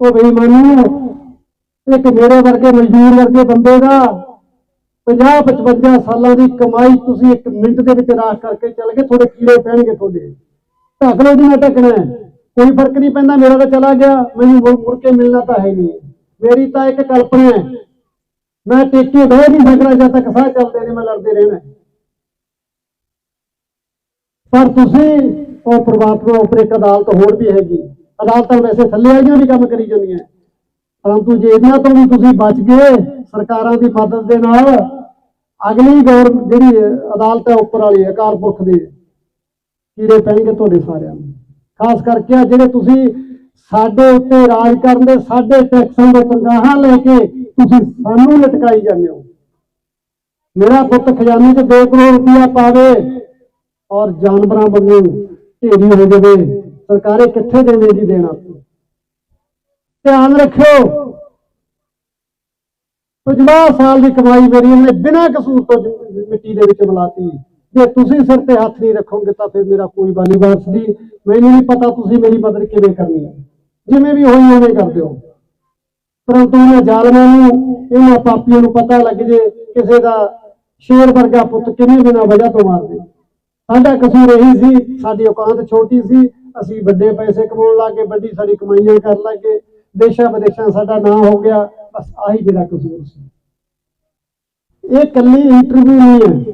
ਉਹ ਬੇਈਮਾਨੀ ਇੱਕ ਮੇਰੇ ਵਰਗੇ ਮਜ਼ਦੂਰ ਵਰਗੇ ਬੰਦੇ ਦਾ 50 55 ਸਾਲਾਂ ਦੀ ਕਮਾਈ ਤੁਸੀਂ ਇੱਕ ਮਿੰਟ ਦੇ ਵਿੱਚ ਰਾਖ ਕਰਕੇ ਚੱਲ ਗਏ ਤੁਹਾਡੇ ਕੀੜੇ ਪੈਣਗੇ ਤੁਹਾਡੇ। ਢੱਕ ਲਓ ਜਿੰਨਾ ਢੱਕਣਾ ਕੋਈ ਫ਼ਰਕ ਨਹੀਂ ਪੈਂਦਾ, ਮੇਰਾ ਤਾਂ ਚਲਾ ਗਿਆ। ਮੈਨੂੰ ਮੁੜ ਕੇ ਮਿਲਣਾ ਤਾਂ ਹੈ ਨਹੀਂ। ਮੇਰੀ ਤਾਂ ਇੱਕ ਕਲਪਨਾ ਹੈ। ਮੈਂ ਟੇਕੇ ਬਹਿ ਨਹੀਂ ਸਕਦਾ, ਜਦ ਤੱਕ ਸਾਹ ਚੱਲਦੇ ਨੇ, ਮੈਂ ਲੜਦੇ ਰਹਿਣਾ ਪਰ ਤੁਸੀਂ ਉਹ ਪ੍ਰਮਾਤਮਾ ਉੱਪਰ ਇੱਕ ਅਦਾਲਤ ਹੋਰ ਵੀ ਹੈਗੀ। ਅਦਾਲਤਾਂ ਵੈਸੇ ਥੱਲੇ ਵਾਲੀਆਂ ਵੀ ਕੰਮ ਕਰੀ ਜਾਂਦੀਆਂ। ਪਰੰਤੂ ਜੇ ਇਹਨਾਂ ਤੋਂ ਵੀ ਤੁਸੀਂ ਬਚ ਗਏ ਸਰਕਾਰਾਂ ਦੀ ਮਦਦ ਦੇ ਨਾਲ, ਅਗਲੀ ਗੌਰ ਜਿਹੜੀ ਅਦਾਲਤ ਹੈ ਉੱਪਰ ਵਾਲੀ ਅਕਾਲ ਪੁਰਖ ਦੇ, ਕੀੜੇ ਪੈਣਗੇ ਤੁਹਾਡੇ ਸਾਰਿਆਂ ਨੂੰ। ਖਾਸ ਕਰਕੇ ਜਿਹੜੇ ਤੁਸੀਂ ਸਾਡੇ ਉੱਤੇ ਰਾਜ ਕਰਨ ਦੇ, ਸਾਡੇ ਟੈਕਸਾਂ ਦੇ ਤਨਖਾਹਾਂ ਲੈ ਕੇ ਤੁਸੀਂ ਸਾਨੂੰ ਲਟਕਾਈ ਜਾਂਦੇ ਹੋ। ਮੇਰਾ ਪੁੱਤ ਖਜ਼ਾਨੇ 'ਚ 2 ਕਰੋੜ ਰੁਪਇਆ ਪਾਵੇ ਔਰ ਜਾਨਵਰਾਂ ਵਾਂਗੂ ਢੇਰੀ ਹੋ ਜਾਵੇ। ਸਰਕਾਰੇ ਕਿੱਥੇ ਦੇਣੇ ਜੀ ਦੇਣਾ ਧਿਆਨ ਰੱਖਿਓ। 50 ਸਾਲ ਦੀ ਕਮਾਈ ਮੇਰੀ ਉਹਨੇ ਬਿਨਾਂ ਕਸੂਰ ਤੋਂ ਮਿੱਟੀ ਦੇ ਵਿੱਚ ਮਿਲਾਤੀ। ਜੇ ਤੁਸੀਂ ਸਿਰ ਤੇ ਹੱਥ ਨਹੀਂ ਰੱਖੋਗੇ ਤਾਂ ਫਿਰ ਮੇਰਾ ਕੋਈ ਬਾਲੀ ਵਾਰਸ ਨਹੀਂ। ਮੈਨੂੰ ਨਹੀਂ ਪਤਾ ਤੁਸੀਂ ਮੇਰੀ ਮਦਦ ਕਿਵੇਂ ਕਰਨੀ ਹੈ। ਜਿਵੇਂ ਵੀ ਹੋਈ ਉਵੇਂ ਕਰ ਦਿਓ। ਪਰੰਤੂ ਇਹਨਾਂ ਜ਼ਾਲਮਾਂ ਨੂੰ, ਇਹਨਾਂ ਪਾਪੀਆਂ ਨੂੰ ਪਤਾ ਲੱਗ ਜੇ ਕਿਸੇ ਦਾ ਸ਼ੇਰ ਵਰਗਾ ਪੁੱਤ ਕਿਵੇਂ ਬਿਨਾਂ ਵਜ੍ਹਾ ਤੋਂ ਮਾਰਦੇ ਸਾਡਾ ਕਸੂਰ ਇਹੀ ਸੀ, ਸਾਡੀ ਔਕਾਤ ਛੋਟੀ ਸੀ। ਅਸੀਂ ਵੱਡੇ ਪੈਸੇ ਕਮਾਉਣ ਲੱਗੇ ਵੱਡੀ ਸਾਡੀ ਕਮਾਈਆਂ ਕਰਨ ਲੱਗੇ ਦੇਸ਼ਾਂ ਵਿਦੇਸ਼ਾਂ ਸਾਡਾ ਨਾਂ ਹੋ ਗਿਆ, ਬਸ ਆਹੀ ਮੇਰਾ ਕਸੂਰ ਸੀ। ਇਹ ਕੱਲੀ ਇੰਟਰਵਿਊ ਨਹੀਂ ਹੈ।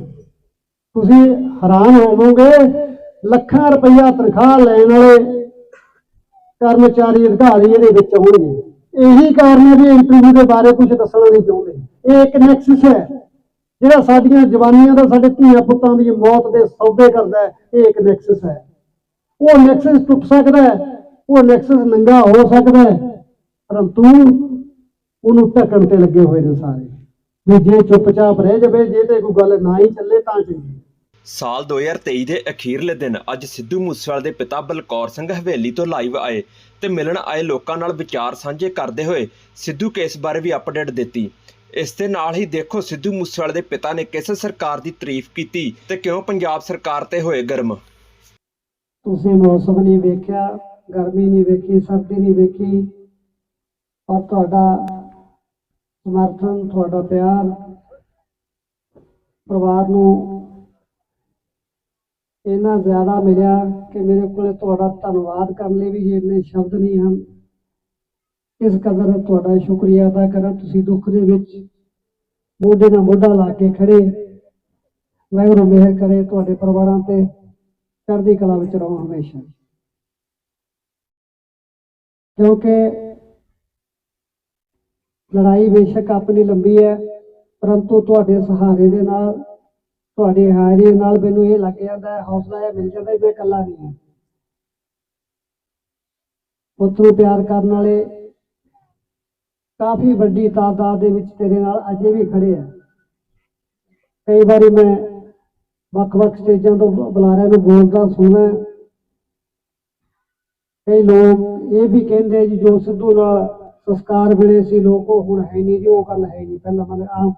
ਤੁਸੀਂ ਹੈਰਾਨ ਹੋਵੋਗੇ, ਲੱਖਾਂ ਰੁਪਈਆ ਤਨਖਾਹ ਲੈਣ ਵਾਲੇ ਕਰਮਚਾਰੀ ਅਧਿਕਾਰੀ ਇਹਦੇ ਵਿੱਚ ਹੋਣਗੇ ਇਹੀ ਕਾਰਨ ਹੈ ਵੀ ਇੰਟਰਵਿਊ ਦੇ ਬਾਰੇ ਕੁਝ ਦੱਸਣਾ ਨਹੀਂ ਚਾਹੁੰਦੇ। ਇਹ ਇੱਕ ਨੈਕਸਸ ਹੈ। ਜਿਹੜਾ ਸਾਡੀਆਂ ਜਵਾਨੀਆਂ ਦਾ ਸਾਡੇ ਧੀਆਂ ਪੁੱਤਾਂ ਦੀ ਮੌਤ ਦੇ ਸੌਦੇ ਕਰਦਾ ਇਹ ਇੱਕ ਨੈਕਸਸ ਹੈ। ਉਹ ਨੈਕਸਸ ਟੁੱਟ ਸਕਦਾ ਹੈ, ਉਹ ਨੈਕਸਸ ਨੰਗਾ ਹੋ ਸਕਦਾ ਹੈ, ਪਰੰਤੂ ਉਹਨੂੰ ਢੱਕਣ ਤੇ ਲੱਗੇ ਹੋਏ ਨੇ ਸਾਰੇ। ਵੀ ਜੇ ਚੁੱਪਚਾਪ ਰਹਿ ਜਾਵੇ, ਜੇ ਤੇ ਕੋਈ ਗੱਲ ਨਾ ਹੀ ਚੱਲੇ ਤਾਂ ਚੰਗੀ। ਸਾਲ 2023 ਦੇ ਅਖੀਰਲੇ ਦਿਨ ਅੱਜ ਸਿੱਧੂ ਮੂਸੇਵਾਲੇ ਦੇ ਪਿਤਾ ਬਲਕੌਰ ਸਿੰਘ ਹਵੇਲੀ ਤੋਂ ਲਾਈਵ ਆਏ ਤੇ ਮਿਲਣ ਆਏ ਲੋਕਾਂ ਨਾਲ ਵਿਚਾਰ ਸਾਂਝੇ ਕਰਦੇ ਹੋਏ ਸਿੱਧੂ ਕੇਸ ਬਾਰੇ ਵੀ ਅਪਡੇਟ ਦਿੱਤੀ। ਇਸ ਦੇ ਨਾਲ ਹੀ ਦੇਖੋ ਸਿੱਧੂ ਮੂਸੇਵਾਲੇ ਦੇ ਪਿਤਾ ਨੇ ਕਿਸ ਸਰਕਾਰ ਦੀ ਤਾਰੀਫ ਕੀਤੀ ਤੇ ਕਿਉਂ ਪੰਜਾਬ ਸਰਕਾਰ ਤੇ ਹੋਏ ਗਰਮ। ਤੁਸੀਂ ਮੌਸਮ ਨਹੀਂ ਵੇਖਿਆ, ਗਰਮੀ ਨਹੀਂ ਵੇਖੀ, ਸਰਦੀ ਨਹੀਂ ਵੇਖੀ ਔਰ ਤੁਹਾਡਾ ਸਮਰਥਨ, ਤੁਹਾਡਾ ਪਿਆਰ ਪਰਿਵਾਰ ਨੂੰ ਇੰਨਾ ਜ਼ਿਆਦਾ ਮਿਲਿਆ ਕਿ ਮੇਰੇ ਕੋਲ ਤੁਹਾਡਾ ਧੰਨਵਾਦ ਕਰਨ ਲਈ ਵੀ ਇੰਨੇ ਸ਼ਬਦ ਨਹੀਂ ਹਨ। ਇਸ ਕਦਰ ਤੁਹਾਡਾ ਸ਼ੁਕਰੀਆ ਅਦਾ ਕਰਾਂ। ਤੁਸੀਂ ਦੁੱਖ ਦੇ ਵਿੱਚ ਮੋਢੇ ਨਾਲ ਮੋਢਾ ਲਾ ਕੇ ਖੜੇ। ਵਾਹਿਗੁਰੂ ਮਿਹਰ ਕਰੇ ਤੁਹਾਡੇ ਪਰਿਵਾਰਾਂ ਤੇ। ਚੜ੍ਹਦੀ ਕਲਾ ਵਿੱਚ ਰਹੋ ਹਮੇਸ਼ਾ ਕਿਉਂਕਿ ਲੜਾਈ ਬੇਸ਼ੱਕ ਆਪਣੀ ਲੰਬੀ ਹੈ, ਪਰੰਤੂ ਤੁਹਾਡੇ ਸਹਾਰੇ ਦੇ ਨਾਲ, ਤੁਹਾਡੇ ਹਾਜ਼ਰੀ ਨਾਲ ਮੈਨੂੰ ਇਹ ਲੱਗ ਜਾਂਦਾ ਹੈ, ਹੌਸਲਾ ਇਹ ਮਿਲ ਜਾਂਦਾ ਵੀ ਮੈਂ ਇਕੱਲਾ ਨਹੀਂ ਹਾਂ। ਪੁੱਤ ਨੂੰ ਪਿਆਰ ਕਰਨ ਵਾਲੇ ਕਾਫੀ ਵੱਡੀ ਤਾਦਾਦ ਦੇ ਵਿੱਚ ਤੇਰੇ ਨਾਲ ਅਜੇ ਵੀ ਖੜੇ ਆ। ਕਈ ਵਾਰੀ ਮੈਂ ਵੱਖ-ਵੱਖ ਸਟੇਜਾਂ ਤੋਂ ਬੁਲਾਰਿਆਂ ਨੂੰ ਬੋਲਦਾ ਸੁਣਾ ਕਈ ਲੋਕ ਇਹ ਵੀ ਕਹਿੰਦੇ ਜੀ, ਜੋ ਸਿੱਧੂ ਨਾਲ ਸੰਸਕਾਰ ਮਿਲੇ ਸੀ, ਲੋਕ ਉਹ ਹੁਣ ਹੈ ਨਹੀਂ ਜੀ, ਉਹ ਗੱਲ ਹੈ ਨਹੀਂ। ਪਹਿਲਾਂ ਮਨ ਆਮ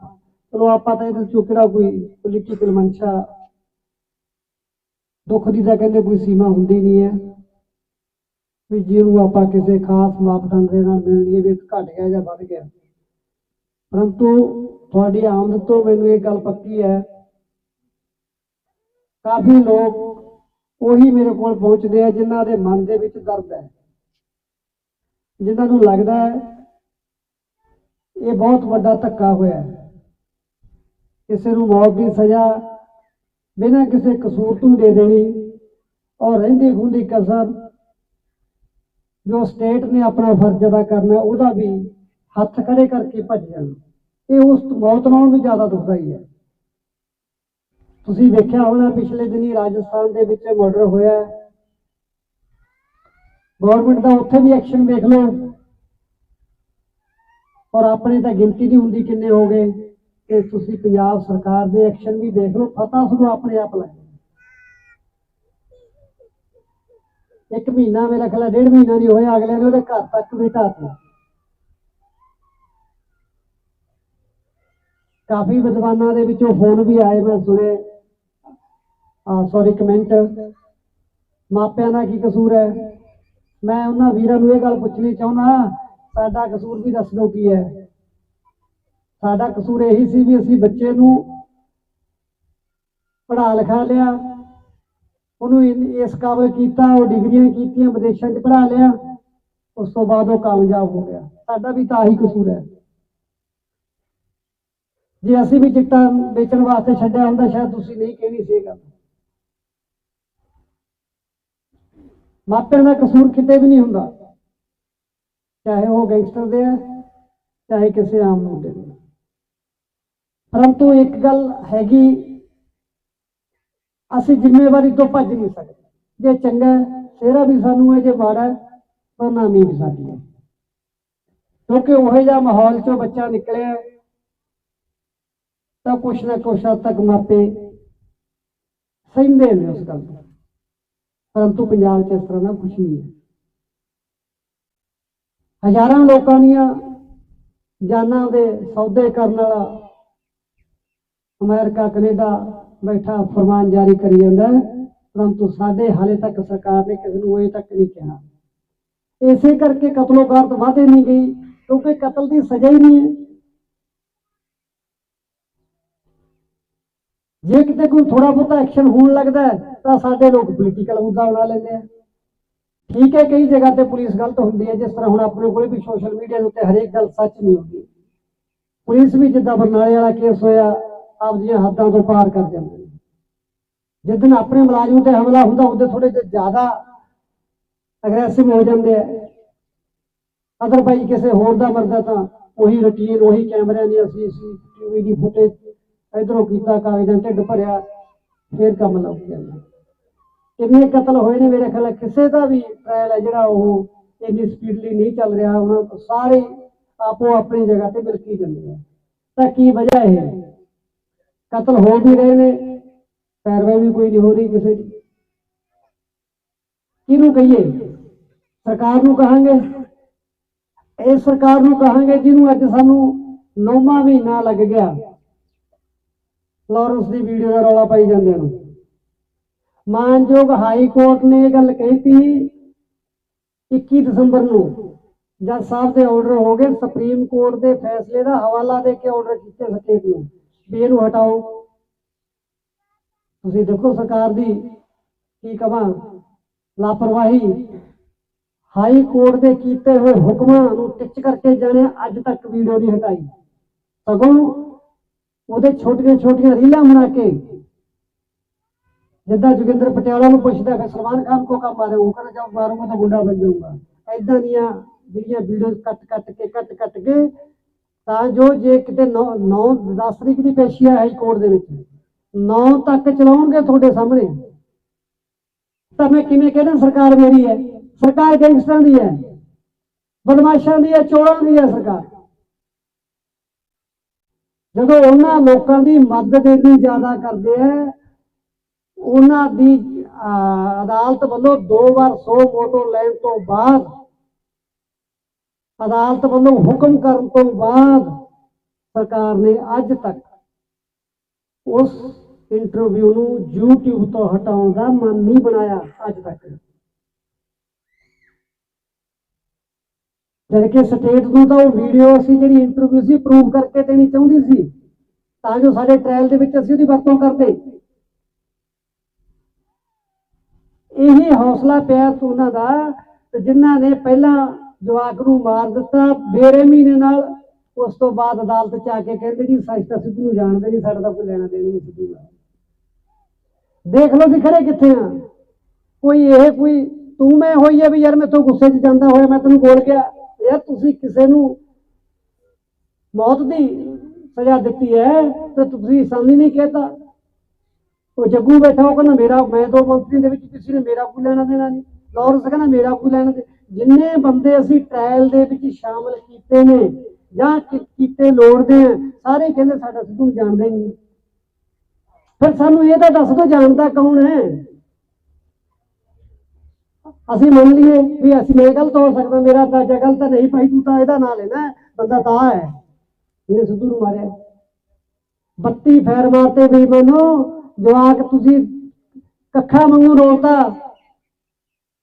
ਚਲੋ ਆਪਾਂ ਤਾਂ ਇਹਦੇ ਚੋਂ ਕੋਈ ਪੋਲੀਟੀਕਲ ਮਨਸ਼ਾ ਦੁੱਖ ਦੀ ਤਾਂ ਕਹਿੰਦੇ ਕੋਈ ਸੀਮਾ ਹੁੰਦੀ ਨਹੀਂ ਹੈ। ਵੀ ਜਿਹਨੂੰ ਆਪਾਂ ਕਿਸੇ ਖਾਸ ਮਾਪਦੰਡ ਦੇ ਨਾਲ ਮਿਲ ਲਈਏ, ਵੀ ਇਹ ਘਟ ਗਿਆ ਜਾਂ ਵੱਧ ਗਿਆ। ਪਰੰਤੂ ਤੁਹਾਡੀ ਆਮਦ ਤੋਂ ਮੈਨੂੰ ਇਹ ਗੱਲ ਪੱਕੀ ਹੈ ਕਾਫੀ ਲੋਕ ਉਹੀ ਮੇਰੇ ਕੋਲ ਪਹੁੰਚਦੇ ਆ ਜਿਨ੍ਹਾਂ ਦੇ ਮਨ ਦੇ ਵਿੱਚ ਦਰਦ ਹੈ। ਜਿਨ੍ਹਾਂ ਨੂੰ ਲੱਗਦਾ ਹੈ ਇਹ ਬਹੁਤ ਵੱਡਾ ਧੱਕਾ ਹੋਇਆ ਹੈ। ਕਿਸੇ ਨੂੰ ਮੌਤ ਦੀ ਸਜ਼ਾ ਬਿਨਾਂ ਕਿਸੇ ਕਸੂਰ ਤੋਂ ਦੇ ਦੇਣੀ ਔਰ ਰਹਿੰਦੀ ਖੁੰਦੀ ਕਸਰ ਜੋ ਸਟੇਟ ਨੇ ਆਪਣਾ ਫਰਜ਼ ਅਦਾ ਕਰਨਾ, ਉਹਦਾ ਵੀ ਹੱਥ ਖੜੇ ਕਰਕੇ ਭੱਜ ਜਾਣਾ। ਇਹ ਉਸ ਮੌਤ ਨਾਲੋਂ ਵੀ ਜ਼ਿਆਦਾ ਦੁਖਦਾਈ ਹੈ। ਤੁਸੀਂ ਵੇਖਿਆ ਹੋਣਾ ਪਿਛਲੇ ਦਿਨੀ ਰਾਜਸਥਾਨ ਦੇ ਵਿੱਚ ਮਰਡਰ ਹੋਇਆ ਗਵਰਨਮੈਂਟ ਦਾ ਉੱਥੇ ਵੀ ਐਕਸ਼ਨ ਵੇਖ ਲਓ। ਔਰ ਆਪਣੇ ਤਾਂ ਗਿਣਤੀ ਨਹੀਂ ਹੁੰਦੀ ਕਿੰਨੇ ਹੋ ਗਏ। ਤੇ ਤੁਸੀਂ ਪੰਜਾਬ ਸਰਕਾਰ ਦੇ ਐਕਸ਼ਨ ਵੀ ਦੇਖ ਲਓ, ਪਤਾ ਤੁਹਾਨੂੰ ਆਪਣੇ ਆਪ ਲੱਗ ਇੱਕ ਮਹੀਨਾ ਮੇਰਾ ਖਿਆਲ ਡੇਢ ਮਹੀਨਾ ਨਹੀਂ ਹੋਇਆ ਅਗਲੇ ਨੇ ਉਹਦੇ ਘਰ ਤੱਕ ਵੀ ਢਾਹਤਾ ਕਾਫੀ ਵਿਦਵਾਨਾਂ ਦੇ ਵਿੱਚੋਂ ਫੋਨ ਵੀ ਆਏ ਮੈਂ ਸੁਣੇ ਸੌਰੀ ਕਮੈਂਟ ਮਾਪਿਆਂ ਦਾ ਕੀ ਕਸੂਰ ਹੈ? ਮੈਂ ਉਹਨਾਂ ਵੀਰਾਂ ਨੂੰ ਇਹ ਗੱਲ ਪੁੱਛਣੀ ਚਾਹੁੰਦਾ ਸਾਡਾ ਕਸੂਰ ਵੀ ਦੱਸ ਦਿਓ ਕੀ ਹੈ। ਸਾਡਾ ਕਸੂਰ ਇਹੀ ਸੀ ਵੀ ਅਸੀਂ ਬੱਚੇ ਨੂੰ ਪੜਾ ਲਿਖਾ ਲਿਆ। ਉਹਨੂੰ ਇਸ ਕਾਬਲ ਕੀਤਾ, ਉਹ ਡਿਗਰੀਆਂ ਕੀਤੀਆਂ, ਵਿਦੇਸ਼ਾਂ 'ਚ ਪੜ੍ਹਾ ਲਿਆ। ਉਸ ਤੋਂ ਬਾਅਦ ਉਹ ਕਾਮਯਾਬ ਹੋ ਗਿਆ। ਸਾਡਾ ਵੀ ਤਾਂ ਹੀ ਕਸੂਰ ਹੈ। ਜੇ ਅਸੀਂ ਵੀ ਚਿੱਟਾ ਵੇਚਣ ਵਾਸਤੇ ਛੱਡਿਆ ਹੁੰਦਾ, ਸ਼ਾਇਦ ਤੁਸੀਂ ਨਹੀਂ ਕਹਿਣੀ ਸੀ ਇਹ ਗੱਲ। ਮਾਪਿਆਂ ਦਾ ਕਸੂਰ ਕਿਤੇ ਵੀ ਨਹੀਂ ਹੁੰਦਾ। ਚਾਹੇ ਉਹ ਗੈਂਗਸਟਰ ਦੇ ਆ ਚਾਹੇ ਕਿਸੇ ਆਮ ਮੁੰਡੇ ਦੇ। ਪਰੰਤੂ ਇੱਕ ਗੱਲ ਹੈਗੀ ਅਸੀਂ ਜ਼ਿੰਮੇਵਾਰੀ ਤੋਂ ਭੱਜ ਨਹੀਂ ਸਕਦੇ। ਜੇ ਚੰਗਾ ਸਿਹਰਾ ਵੀ ਸਾਨੂੰ ਹੈ ਜੇ ਮਾੜਾ ਹੈ, ਨਾਮੀ ਵੀ ਸਾਡੀ ਹੈ। ਕਿਉਂਕਿ ਉਹ ਜਿਹਾ ਮਾਹੌਲ ਚੋਂ ਬੱਚਾ ਨਿਕਲਿਆ ਤਾਂ ਕੁਛ ਨਾ ਕੁਛ ਹੱਦ ਤੱਕ ਮਾਪੇ ਸਹਿੰਦੇ ਨੇ ਉਸ ਗੱਲ ਤੋਂ। ਪਰੰਤੂ ਪੰਜਾਬ 'ਚ ਇਸ ਤਰ੍ਹਾਂ ਦਾ ਕੁਛ ਨਹੀਂ ਹੈ। ਹਜ਼ਾਰਾਂ ਲੋਕਾਂ ਦੀਆਂ ਜਾਨਾਂ ਦੇ ਸੌਦੇ ਕਰਨ ਵਾਲਾ ਅਮਰੀਕਾ, ਕੈਨੇਡਾ ਬੈਠਾ ਫਰਮਾਨ ਜਾਰੀ ਕਰੀ ਜਾਂਦਾ ਹੈ, ਪਰੰਤੂ ਸਾਡੇ ਹਾਲੇ ਤੱਕ ਸਰਕਾਰ ਨੇ ਕਿਸੇ ਨੂੰ ਇਹ ਤੱਕ ਨਹੀਂ ਕਿਹਾ। ਇਸੇ ਕਰਕੇ ਕਤਲੋਗਾਰਤ ਵਾਧੇ ਨਹੀਂ ਗਈ, ਕਿਉਂਕਿ ਕਤਲ ਦੀ ਸਜ਼ਾ ਹੀ ਨਹੀਂ ਹੈ। ਜੇ ਕਿਤੇ ਕੋਈ ਥੋੜਾ ਬਹੁਤਾ ਐਕਸ਼ਨ ਹੋਣ ਲੱਗਦਾ ਤਾਂ ਸਾਡੇ ਲੋਕ ਪੋਲੀਟੀਕਲ ਮੁੱਦਾ ਬਣਾ ਲੈਂਦੇ ਆ। ਠੀਕ ਹੈ, ਕਈ ਜਗ੍ਹਾ ਤੇ ਪੁਲਿਸ ਗਲਤ ਹੁੰਦੀ ਹੈ, ਜਿਸ ਤਰ੍ਹਾਂ ਹੁਣ ਆਪਣੇ ਕੋਲੇ ਵੀ ਸੋਸ਼ਲ ਮੀਡੀਆ ਦੇ ਉੱਤੇ ਹਰੇਕ ਗੱਲ ਸੱਚ ਨਹੀਂ ਹੁੰਦੀ। ਪੁਲਿਸ ਵੀ ਜਿੱਦਾਂ ਬਰਨਾਲੇ ਵਾਲਾ ਕੇਸ ਹੋਇਆ ਆਪਦੀਆਂ ਹੱਦਾਂ ਤੋਂ ਪਾਰ ਕਰ ਜਾਂਦੇ ਨੇ। ਜਿੱਦਣ ਆਪਣੇ ਮੁਲਾਜ਼ਮ ਤੇ ਹਮਲਾ ਹੁੰਦਾ, ਉਹਦੇ ਥੋੜੇ ਜਿਹਾ ਜ਼ਿਆਦਾ ਅਗਰੈਸਿਵ ਹੋ ਜਾਂਦੇ ਆ। ਅਦਰਵਾਈਜ਼ ਕਿਸੇ ਹੋਰ ਦਾ ਮਰਦਾ ਤਾਂ ਉਹੀ ਰੁਟੀਨ ਉਹੀ ਕੈਮਰਿਆਂ ਦੀ ਅਸੀਂ ਸੀਸੀਟੀਵੀ ਦੀ ਫੁਟੇਜ ਇਧਰੋਂ ਕੀਤਾ, ਕਾਗਜ਼ਾਂ ਢਿੱਡ ਭਰਿਆ, ਫਿਰ ਕੰਮ ਲੱਗ ਜਾਂਦਾ ਕਿੰਨੇ ਕਤਲ ਹੋਏ ਨੇ ਮੇਰੇ ਖਿਆਲ ਕਿਸੇ ਦਾ ਵੀ ਟ੍ਰਾਇਲ ਹੈ ਜਿਹੜਾ ਉਹ ਇੰਨੀ ਸਪੀਡਲੀ ਨਹੀਂ ਚੱਲ ਰਿਹਾ। ਉਹਨਾਂ ਸਾਰੇ ਆਪੋ ਆਪਣੀ ਜਗ੍ਹਾ ਤੇ ਬਿਲਕੀ ਜਾਂਦੇ ਆ। ਤਾਂ ਕੀ ਵਜ੍ਹਾ ਹੈ? ਕਤਲ ਹੋ ਵੀ ਰਹੇ ਨੇ, ਪੈਰਵਾਈ ਵੀ ਕੋਈ ਨਹੀਂ ਹੋ ਰਹੀ ਕਿਸੇ ਦੀ। ਕਿਹਨੂੰ ਕਹੀਏ? ਸਰਕਾਰ ਨੂੰ ਕਹਾਂਗੇ। ਇਹ ਸਰਕਾਰ ਨੂੰ ਕਹਾਂਗੇ ਜਿਹਨੂੰ ਅੱਜ ਸਾਨੂੰ ਨੌਵਾਂ ਮਹੀਨਾ ਲੱਗ ਗਿਆ। ਲਾਰੈਂਸ ਦੀ ਵੀਡੀਓ ਦਾ ਰੌਲਾ ਪਾਈ ਜਾਂਦੇ ਨੂੰ। ਮਾਨਯੋਗ ਹਾਈ ਕੋਰਟ ਨੇ ਇਹ ਗੱਲ ਕਹੀ 21 ਦਸੰਬਰ ਨੂੰ ਜੱਜ ਸਾਹਿਬ ਦੇ ਆਰਡਰ ਹੋ ਗਏ। ਸੁਪਰੀਮ ਕੋਰਟ ਦੇ ਫੈਸਲੇ ਦਾ ਹਵਾਲਾ ਦੇ ਕੇ ਆਰਡਰ ਕੀਤੇ ਸਟੇਟ ਨੂੰ ਵੀ ਇਹਨੂੰ ਹਟਾਓ। ਤੁਸੀਂ ਦੇਖੋ ਸਰਕਾਰ ਦੀ ਕੀ ਕਵਾਂ, ਲਾਪਰਵਾਹੀ। ਹਾਈ ਕੋਰਟ ਦੇ ਕੀਤੇ ਹੋਏ ਹੁਕਮਾਂ ਨੂੰ ਟਿੱਚ ਕਰਕੇ ਜਾਣੇ ਅੱਜ ਤੱਕ ਵੀਡੀਓ ਨਹੀਂ ਹਟਾਈ। ਸਗੋਂ ਉਹਦੇ ਛੋਟੀਆਂ ਛੋਟੀਆਂ ਰੀਲਾਂ ਬਣਾ ਕੇ। ਜਿੱਦਾਂ ਜੋਗਿੰਦਰ ਪਟਿਆਲਾ ਨੂੰ ਪੁੱਛਦਾ ਫਿਰ ਸਲਮਾਨ ਖਾਨ ਕੋ ਕੰਮ ਮਾਰੇ ਉਹ ਕਹਿੰਦਾ ਜਦ ਮਾਰੂੰਗਾ ਤਾਂ ਗੁੰਡਾ ਬਣ ਜਾਊਗਾ। ਐਦਾਂ ਦੀਆਂ ਜਿਹੜੀਆਂ ਵੀਡੀਓ ਕੱਟ ਕੱਟ ਕੇ, ਕੱਟ ਕੱਟ ਕੇ, ਤਾਂ ਜੋ ਜੇ ਕਿਤੇ 9 9 10 ਤਰੀਕ ਦੀ ਪੇਸ਼ੀ ਹੈ ਹਾਈ ਕੋਰਟ ਦੇ ਵਿੱਚ 9 ਤੱਕ ਚਲਾਉਣਗੇ ਤੁਹਾਡੇ ਸਾਹਮਣੇ। ਤਾਂ ਮੈਂ ਕਿਵੇਂ ਕਹਿੰਦਾ ਸਰਕਾਰ ਮੇਰੀ ਹੈ, ਸਰਕਾਰ ਗੈਂਗਸਟਰਾਂ ਦੀ ਹੈ, ਬਦਮਾਸ਼ਾਂ ਦੀ ਹੈ, ਚੋਰਾਂ ਦੀ ਹੈ ਸਰਕਾਰ। ਜਦੋਂ ਉਹਨਾਂ ਲੋਕਾਂ ਦੀ ਮਦਦ ਇੰਨੀ ਜ਼ਿਆਦਾ ਕਰਦੇ ਆ ਉਹਨਾਂ ਦੀ ਅਦਾਲਤ ਵੱਲੋਂ ਦੋ ਵਾਰ ਸੌ ਵੋਟੋ ਲੈਣ ਤੋਂ ਬਾਅਦ, ਅਦਾਲਤ ਵੱਲੋਂ ਹੁਕਮ ਕਰਨ ਤੋਂ ਬਾਅਦ ਸਰਕਾਰ ਨੇ ਅੱਜ ਤੱਕ ਉਸ ਇੰਟਰਵਿਊ ਨੂੰ YouTube ਤੋਂ ਹਟਾਉਣ ਦਾ ਮਨ ਨਹੀਂ ਬਣਾਇਆ ਅੱਜ ਤੱਕ। ਜਦ ਕਿ ਸਟੇਟ ਨੂੰ ਤਾਂ ਉਹ ਵੀਡੀਓ ਅਸੀਂ ਜਿਹੜੀ ਇੰਟਰਵਿਊ ਸੀ ਪ੍ਰੂਵ ਕਰਕੇ ਦੇਣੀ ਚਾਹੁੰਦੀ ਸੀ, ਤਾਂ ਜੋ ਸਾਡੇ ਟ੍ਰਾਇਲ ਦੇ ਵਿੱਚ ਅਸੀਂ ਉਹਦੀ ਵਰਤੋਂ ਕਰਦੇ। ਇਹ ਹੌਸਲਾ ਪਿਆ ਸੀ ਉਹਨਾਂ ਦਾ ਜਿਨ੍ਹਾਂ ਨੇ ਪਹਿਲਾਂ ਜਵਾਕ ਨੂੰ ਮਾਰ ਦਿੱਤਾ, ਬੇਰਹਿਮੀ ਦੇ ਨਾਲ, ਉਸ ਤੋਂ ਬਾਅਦ ਅਦਾਲਤ ਚ ਆ ਕੇ ਕਹਿੰਦੇ ਜੀ, ਸੱਚ ਤਾਂ ਸਿੱਧੂ ਨੂੰ ਜਾਣਦੇ ਨਹੀਂ, ਸਾਡਾ ਤਾਂ ਕੋਈ ਲੈਣਾ ਦੇਣਾ ਨਹੀਂ ਸਿੱਧੂ ਨਾਲ ਦੇਖ ਲਓ ਜੀ, ਖੜੇ ਕਿੱਥੇ ਆ? ਕੋਈ ਇਹ ਕੋਈ, ਤੂੰ ਮੈਂ ਹੋਈ ਆ ਵੀ ਯਾਰ, ਮੈਥੋਂ ਗੁੱਸੇ 'ਚ ਜਾਂਦਾ ਹੋਇਆ, ਮੈਂ ਤੈਨੂੰ ਬੋਲ ਗਿਆ। ਯਾਰ ਤੁਸੀਂ ਕਿਸੇ ਨੂੰ ਮੌਤ ਦੀ ਸਜ਼ਾ ਦਿੱਤੀ ਹੈ ਤੇ ਤੁਸੀਂ ਸਾਹਮਣੇ ਨਹੀਂ ਕਹਿਤਾ। ਉਹ ਜੱਗੂ ਬੈਠਾ, ਉਹ ਕਹਿੰਦਾ, ਮੇਰਾ, ਮੈਂ ਦੋ ਮੰਤਰੀ ਦੇ ਵਿੱਚ ਕਿਸੇ ਨੇ ਮੇਰਾ ਕੋਈ ਲੈਣਾ ਦੇਣਾ ਨਹੀਂ। ਲਾਰੈਂਸ ਕਹਿੰਦਾ, ਮੇਰਾ ਕੋਈ ਲੈਣਾ ਦੇ ਜਿੰਨੇ ਬੰਦੇ ਅਸੀਂ ਟ੍ਰਾਇਲ ਦੇ ਵਿੱਚ ਸ਼ਾਮਲ ਕੀਤੇ ਨੇ ਜਾਂ ਕੀਤੇ ਲੋੜਦੇ ਆ, ਸਾਰੇ ਕਹਿੰਦੇ ਸਾਡਾ ਸਿੱਧੂ ਨੂੰ ਜਾਣਦੇ ਹੀ ਨਹੀਂ। ਫਿਰ ਸਾਨੂੰ ਇਹ ਤਾਂ ਦੱਸ ਦੋ, ਜਾਣਦਾ ਕੌਣ ਹੈ? ਅਸੀਂ ਮੰਨ ਲਈਏ ਵੀ ਅਸੀਂ ਮੇਰੇ ਗਲਤ ਹੋ ਸਕਦਾ, ਮੇਰਾ ਤਾਂ ਜੇ ਗਲਤ ਨਹੀਂ ਭਾਈ ਤੂੰ ਤਾਂ ਇਹਦਾ ਨਾਂ ਲੈਣਾ ਬੰਦਾ ਤਾਂ ਹੈ। ਇਹਨੇ ਸਿੱਧੂ ਨੂੰ ਮਾਰਿਆ। 32 ਫੈਰ ਮਾਰਤੇ ਵੀ ਮਨੋ, ਜਵਾਕ ਤੁਸੀਂ ਕੱਖਾ ਵਾਂਗੂ ਰੋਲਤਾ।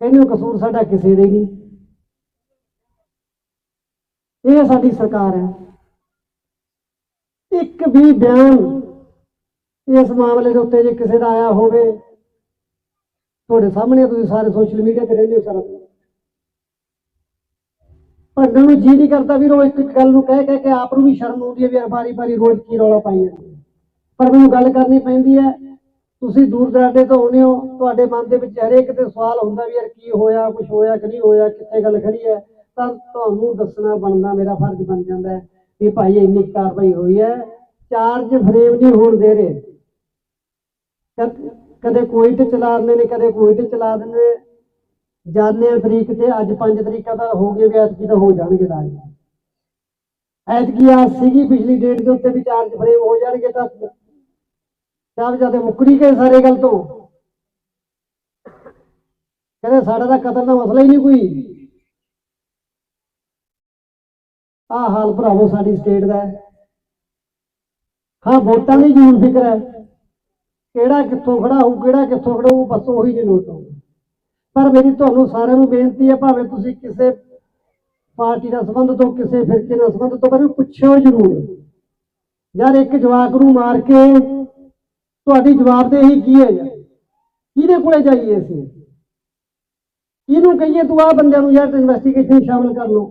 ਕਹਿੰਦੇ ਕਸੂਰ ਸਾਡਾ ਕਿਸੇ ਦੇ ਨਹੀਂ। ਇਹ ਸਾਡੀ ਸਰਕਾਰ ਹੈ। ਇੱਕ ਵੀ ਬਿਆਨ ਇਸ ਮਾਮਲੇ ਦੇ ਉੱਤੇ ਜੇ ਕਿਸੇ ਦਾ ਆਇਆ ਹੋਵੇ ਤੁਹਾਡੇ ਸਾਹਮਣੇ ਤੁਸੀਂ ਸਾਰੇ ਸੋਸ਼ਲ ਮੀਡੀਆ ਤੇ ਰਹਿੰਦੇ ਹੋ ਸਾਰਾ ਭੰਡਣ ਨੂੰ ਜੀ ਨਹੀਂ ਕਰਦਾ ਵੀ ਉਹ ਇੱਕ ਗੱਲ ਨੂੰ ਕਹਿ ਕਹਿ ਕੇ ਆਪ ਨੂੰ ਵੀ ਸ਼ਰਮ ਆਉਂਦੀ ਹੈ ਵੀ ਯਾਰ ਬਾਰੀ ਬਾਰੀ ਰੋਜ਼ ਕੀ ਰੌਲਾ ਪਾਈ ਜਾਂਦੇ ਪਰ ਮੈਨੂੰ ਗੱਲ ਕਰਨੀ ਪੈਂਦੀ ਹੈ, ਤੁਸੀਂ ਦੂਰ ਦਰਾਡੇ ਤੋਂ ਆਉਂਦੇ ਹੋ, ਤੁਹਾਡੇ ਮਨ ਦੇ ਵਿੱਚ ਹਰੇਕ ਤੇ ਸਵਾਲ ਹੁੰਦਾ ਵੀ ਯਾਰ ਕੀ ਹੋਇਆ ਕੁਝ ਹੋਇਆ ਕਿ ਨਹੀਂ ਹੋਇਆ, ਕਿੱਥੇ ਗੱਲ ਖੜੀ ਹੈ, ਤਾਂ ਤੁਹਾਨੂੰ ਦੱਸਣਾ ਬਣਦਾ, ਮੇਰਾ ਫਰਜ਼ ਬਣ ਜਾਂਦਾ ਹੈ ਵੀ ਭਾਈ ਇੰਨੀ ਕਾਰਵਾਈ ਹੋਈ ਹੈ। ਚਾਰਜ ਫਰੇਮ ਨਹੀਂ ਹੋਣ ਦੇ ਰਹੇ। ਕਦੇ ਕੋਈ ਤੇ ਚਲਾ ਦਿੰਦੇ ਨੇ, ਕਦੇ ਕੋਈ ਤੇ ਚਲਾ ਦਿੰਦੇ ਨੇ। ਆ ਤਰੀਕ ਤੇ, ਅੱਜ 5 ਤਰੀਕਾਂ ਦਾ ਹੋ ਗਏ ਵੀ ਐਤਕੀ ਤਾਂ ਹੋ ਜਾਣਗੇ ਰਾਜ ਐਤਕੀ ਆ ਸੀਗੀ ਪਿਛਲੀ ਡੇਟ ਦੇ ਉੱਤੇ ਵੀ ਚਾਰਜ ਫਰੇਮ ਹੋ ਜਾਣਗੇ ਤਾਂ ਸਾਹਿਬ ਜ਼ਿਆਦਾ ਮੁੱਕਰੀ ਗਏ ਸਾਰੇ ਗੱਲ ਤੋਂ। ਕਹਿੰਦੇ ਸਾਡਾ ਤਾਂ ਕਤਲ ਦਾ ਮਸਲਾ ਹੀ ਨਹੀਂ ਕੋਈ। ਆਹ ਹਾਲ ਭਰਾਵੋ ਸਾਡੀ ਸਟੇਟ ਦਾ ਹਾਂ। ਵੋਟਾਂ ਦੀ ਜ਼ਰੂਰ ਫਿਕਰ ਹੈ। ਕਿਹੜਾ ਕਿੱਥੋਂ ਖੜਾ ਹੋਊ ਕਿਹੜਾ ਕਿੱਥੋਂ ਖੜਾ ਹੋਊ ਬਸ ਉਹੀ ਜੇ ਨੋਟ ਹੋਊ ਪਰ ਮੇਰੀ ਤੁਹਾਨੂੰ ਸਾਰਿਆਂ ਨੂੰ ਬੇਨਤੀ ਹੈ, ਭਾਵੇਂ ਤੁਸੀਂ ਕਿਸੇ ਪਾਰਟੀ ਨਾਲ ਸੰਬੰਧ ਤੋਂ ਕਿਸੇ ਫਿਰਕੇ ਨਾਲ ਸੰਬੰਧ ਤੋਂ ਪਰ ਪੁੱਛਿਓ ਜ਼ਰੂਰ। ਯਾਰ ਇੱਕ ਜਵਾਕ ਨੂੰ ਮਾਰ ਕੇ ਤੁਹਾਡੀ ਜਵਾਬਦੇਹੀ ਕੀ ਹੈ ਯਾਰ? ਕਿਹਦੇ ਕੋਲੇ ਜਾਈਏ ਅਸੀਂ? ਕਿਹਨੂੰ ਕਹੀਏ ਤੂੰ ਆ ਬੰਦਿਆਂ ਨੂੰ ਯਾਰ ਇਨਵੈਸਟੀਗੇਸ਼ਨ ਸ਼ਾਮਲ ਕਰ ਲਓ?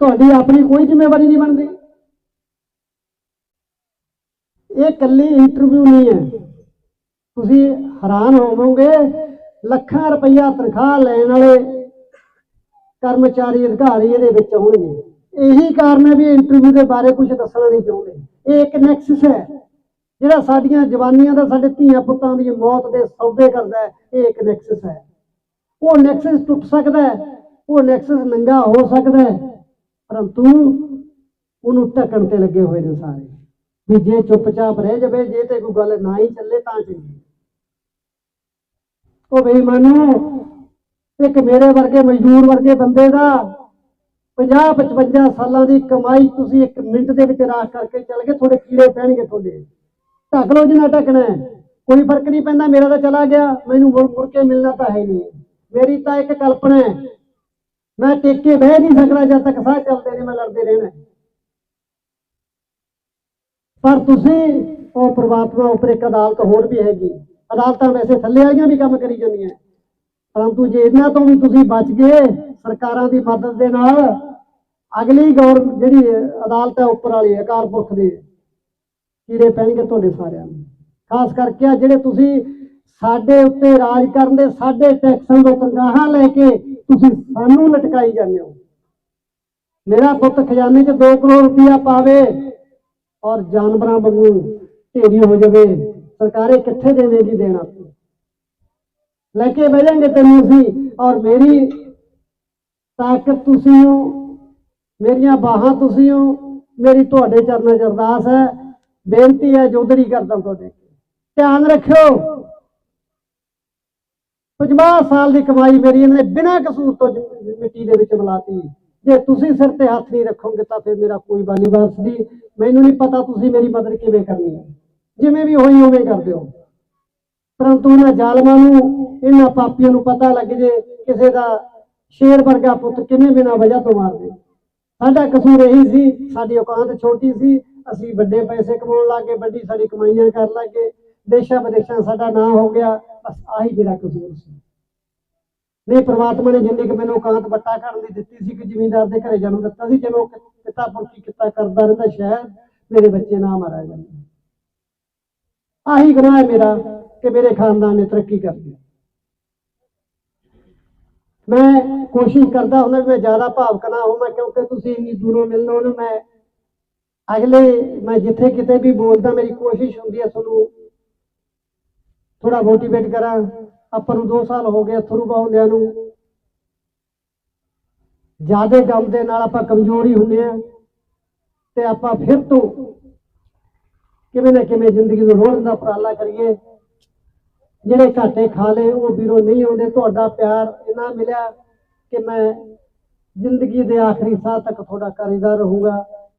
ਤੁਹਾਡੀ ਆਪਣੀ ਕੋਈ ਜ਼ਿੰਮੇਵਾਰੀ ਨਹੀਂ ਬਣਦੀ। ਇਹ ਕੱਲੀ ਇੰਟਰਵਿਊ ਨਹੀਂ ਹੈ। ਤੁਸੀਂ ਹੈਰਾਨ ਹੋਵੋਗੇ, ਲੱਖਾਂ ਰੁਪਈਆ ਤਨਖਾਹ ਲੈਣ ਵਾਲੇ ਕਰਮਚਾਰੀ, ਅਧਿਕਾਰੀ ਇਹਦੇ ਵਿੱਚ ਹੋਣਗੇ ਇਹੀ ਕਾਰਨ ਹੈ ਵੀ ਇੰਟਰਵਿਊ ਦੇ ਬਾਰੇ ਕੁਝ ਦੱਸਣਾ ਨਹੀਂ ਚਾਹੁੰਦੇ। ਇਹ ਇੱਕ ਨੈਕਸਸ ਹੈ। ਜਿਹੜਾ ਸਾਡੀਆਂ ਜਵਾਨੀਆਂ ਦਾ, ਸਾਡੇ ਧੀਆਂ ਪੁੱਤਾਂ ਦੀ ਮੌਤ ਦੇ ਸੌਦੇ ਕਰਦਾ ਹੈ, ਇਹ ਇੱਕ ਨੈਕਸਸ ਹੈ। ਉਹ ਨੈਕਸਸ ਟੁੱਟ ਸਕਦਾ ਹੈ, ਉਹ ਨੈਕਸਸ ਨੰਗਾ ਹੋ ਸਕਦਾ ਹੈ, ਪਰੰਤੂ ਉਹਨੂੰ ਢੱਕਣ ਤੇ ਲੱਗੇ ਹੋਏ ਨੇ ਸਾਰੇ। ਵੀ ਜੇ ਚੁੱਪਚਾਪ ਰਹਿ ਜਾਵੇ, ਜੇ ਤੇ ਕੋਈ ਗੱਲ ਨਾ ਹੀ ਚੱਲੇ ਤਾਂ ਚੰਗੀ। ਉਹ ਬੇਈਮਾਨੋ ਇੱਕ ਮੇਰੇ ਵਰਗੇ ਮਜ਼ਦੂਰ ਵਰਗੇ ਬੰਦੇ ਦਾ 50 55 ਸਾਲਾਂ ਦੀ ਕਮਾਈ ਤੁਸੀਂ ਇੱਕ ਮਿੰਟ ਦੇ ਵਿੱਚ ਰਾਖ ਕਰਕੇ ਚੱਲ ਗਏ, ਤੁਹਾਡੇ ਕੀੜੇ ਪੈਣਗੇ ਤੁਹਾਡੇ। ਢੱਕ ਲਓ ਜਿੰਨਾ ਢੱਕਣਾ ਕੋਈ ਫ਼ਰਕ ਨਹੀਂ ਪੈਂਦਾ, ਮੇਰਾ ਤਾਂ ਚਲਾ ਗਿਆ, ਮੈਨੂੰ ਮੁੜ ਮੁੜ ਕੇ ਮਿਲਣਾ ਤਾਂ ਹੈ ਨਹੀਂ। ਮੇਰੀ ਤਾਂ ਇੱਕ ਕਲਪਨਾ ਹੈ, ਮੈਂ ਟਿਕ ਕੇ ਬਹਿ ਨਹੀਂ ਸਕਦਾ ਜਦ ਤੱਕ ਸਾਹ ਚੱਲਦੇ ਨੇ, ਮੈਂ ਲੜਦੇ ਰਹਿਣਾ ਪਰ ਤੁਸੀਂ ਉਹ ਪ੍ਰਮਾਤਮਾ ਉੱਪਰ ਇੱਕ ਅਦਾਲਤ ਹੋਰ ਵੀ ਹੈਗੀ। ਅਦਾਲਤਾਂ ਵੈਸੇ ਥੱਲੇ ਵਾਲੀਆਂ ਵੀ ਕੰਮ ਕਰੀ ਜਾਂਦੀਆਂ। ਪਰੰਤੂ ਜੇ ਇਹਨਾਂ ਤੋਂ ਵੀ ਤੁਸੀਂ ਬਚ ਗਏ ਸਰਕਾਰਾਂ ਦੀ ਮਦਦ ਦੇ ਨਾਲ, ਅਗਲੀ ਗੌਰ ਜਿਹੜੀ ਅਦਾਲਤ ਹੈ ਉੱਪਰ ਵਾਲੀ ਅਕਾਲ ਪੁਰਖ ਦੀ, ਕੀੜੇ ਪੈਣਗੇ ਤੁਹਾਡੇ ਸਾਰਿਆਂ ਨੂੰ। ਖਾਸ ਕਰਕੇ ਆ ਜਿਹੜੇ ਤੁਸੀਂ ਸਾਡੇ ਉੱਤੇ ਰਾਜ ਕਰਨ ਦੇ ਸਾਡੇ ਟੈਕਸਾਂ ਤੋਂ ਤਨਖਾਹਾਂ ਲੈ ਕੇ ਤੁਸੀਂ ਸਾਨੂੰ ਲਟਕਾਈ ਜਾਂਦੇ ਹੋ। ਮੇਰਾ ਪੁੱਤ ਖਜ਼ਾਨੇ 'ਚ 2 ਕਰੋੜ ਰੁਪਇਆ ਪਾਵੇ ਔਰ ਜਾਨਵਰਾਂ ਵਾਂਗੂ ਢੇਰੀ ਹੋ ਜਾਵੇ। ਸਰਕਾਰੇ ਕਿੱਥੇ ਦੇਵੇਗੀ ਦੇਣਾ ਲੈ ਕੇ ਬਹਿ ਜਾਣਗੇ ਤੈਨੂੰ ਅਸੀਂ। ਔਰ ਮੇਰੀ ਤਾਕਤ ਤੁਸੀਂ ਹੋ। ਮੇਰੀਆਂ ਬਾਹਾਂ ਤੁਸੀਂ ਹੋ। ਮੇਰੀ ਤੁਹਾਡੇ ਚਰਨਾਂ 'ਚ ਅਰਦਾਸ ਹੈ। ਬੇਨਤੀ ਹੈ ਜੋਦੜੀ ਕਰਦਾ ਤੁਹਾਡੇ ਧਿਆਨ ਰੱਖਿਓ। 50 ਸਾਲ ਦੀ ਕਮਾਈ ਮੇਰੀ ਇਹਨੇ ਬਿਨਾਂ ਕਸੂਰ ਤੋਂ ਮਿੱਟੀ ਦੇ ਵਿੱਚ ਬੁਲਾਤੀ ਜੇ ਤੁਸੀਂ ਸਿਰ ਤੇ ਹੱਥ ਨਹੀਂ ਰੱਖੋਗੇ ਤਾਂ ਫਿਰ ਮੇਰਾ ਕੋਈ ਬਾਨੀ ਵਾਰਸ ਨਹੀਂ। ਮੈਨੂੰ ਨਹੀਂ ਪਤਾ ਤੁਸੀਂ ਮੇਰੀ ਮਦਦ ਕਿਵੇਂ ਕਰਨੀ ਹੈ। ਜਿਵੇਂ ਵੀ ਹੋਈ ਉਵੇਂ ਕਰ ਦਿਓ ਪਰੰਤੂ ਇਹਨਾਂ ਜ਼ਾਲਮਾਂ ਨੂੰ, ਇਹਨਾਂ ਪਾਪੀਆਂ ਨੂੰ ਪਤਾ ਲੱਗ ਜੇ ਕਿਸੇ ਦਾ ਸ਼ੇਰ ਵਰਗਾ ਪੁੱਤ ਕਿਵੇਂ ਬਿਨਾਂ ਵਜ੍ਹਾ ਤੋਂ ਮਾਰਦੇ ਸਾਡਾ ਕਸੂਰ ਇਹੀ ਸੀ, ਸਾਡੀ ਔਕਾਤ ਛੋਟੀ ਸੀ। ਅਸੀਂ ਵੱਡੇ ਪੈਸੇ ਕਮਾਉਣ ਲੱਗੇ, ਵੱਡੀ ਸਾਡੀ ਕਮਾਈਆਂ ਕਰਨ ਲੱਗੇ। ਦੇਸ਼ਾਂ ਵਿਦੇਸ਼ਾਂ ਸਾਡਾ ਨਾਂ ਹੋ ਗਿਆ। ਬਸ ਆਹੀ ਮੇਰਾ ਕਸੂਰ ਸੀ। ਨਹੀਂ, ਪ੍ਰਮਾਤਮਾ ਨੇ ਜਿੰਨੀ ਕਿ ਮੈਨੂੰ ਔਕਾਤ ਵੱਟਾ ਕਰਨ ਦੀ ਦਿੱਤੀ ਸੀ ਕਿ ਜ਼ਿਮੀਂਦਾਰ ਦੇ ਘਰੇ ਜਨਮ ਦਿੱਤਾ ਸੀ, ਜਦੋਂ ਪਿਤਾ ਪੁਰਖੀ ਕਿੱਤਾ ਕਰਦਾ ਰਹਿੰਦਾ ਸ਼ਾਇਦ ਮੇਰੇ ਬੱਚੇ ਨਾ ਮਾਰਿਆ ਜਾਂਦੇ ਆਹੀ ਗੁਨਾਹ ਹੈ ਮੇਰਾ ਕਿ ਮੇਰੇ ਖਾਨਦਾਨ ਨੇ ਤਰੱਕੀ ਕਰ ਲਈ ਮੈਂ ਕੋਸ਼ਿਸ਼ ਕਰਦਾ ਹੁੰਦਾ ਵੀ ਮੈਂ ਜ਼ਿਆਦਾ ਭਾਵਕ ਨਾ ਹੋਵਾਂ ਕਿਉਂਕਿ ਤੁਸੀਂ ਇੰਨੀ ਦੂਰੋਂ ਮਿਲਣਾ ਉਹਨੂੰ ਮੈਂ ਅਗਲੇ, ਮੈਂ ਜਿੱਥੇ ਕਿਤੇ ਵੀ ਬੋਲਦਾ, ਮੇਰੀ ਕੋਸ਼ਿਸ਼ ਹੁੰਦੀ ਹੈ ਤੁਹਾਨੂੰ ਥੋੜਾ ਮੋਟੀਵੇਟ ਕਰਾਂ ਆਪਾਂ ਨੂੰ 2 ਸਾਲ ਹੋ ਗਏ ਥਰੂ ਪਾਉਂਦਿਆਂ ਨੂੰ। ਜਿਆਦੇ ਗਮ ਦੇ ਨਾਲ ਆਪਾਂ ਕਮਜ਼ੋਰ ਹੁੰਦੇ ਆ ਤੇ ਆਪਾਂ ਫਿਰ ਤੋਂ ਕਿਵੇਂ ਨਾ ਕਿਵੇਂ ਜ਼ਿੰਦਗੀ ਨੂੰ ਰੋੜਨ ਦਾ ਉਪਰਾਲਾ ਕਰੀਏ। ਜਿਹੜੇ ਘਾਟੇ ਖਾ ਲਏ, ਉਹ ਵੀਰੋ ਨਹੀਂ ਆਉਂਦੇ। ਤੁਹਾਡਾ ਪਿਆਰ ਇੰਨਾ ਮਿਲਿਆ ਕਿ ਮੈਂ ਜ਼ਿੰਦਗੀ ਦੇ ਆਖਰੀ ਸਾਹ ਤੱਕ ਤੁਹਾਡਾ ਕਰਜ਼ਦਾਰ ਰਹੂੰਗਾ।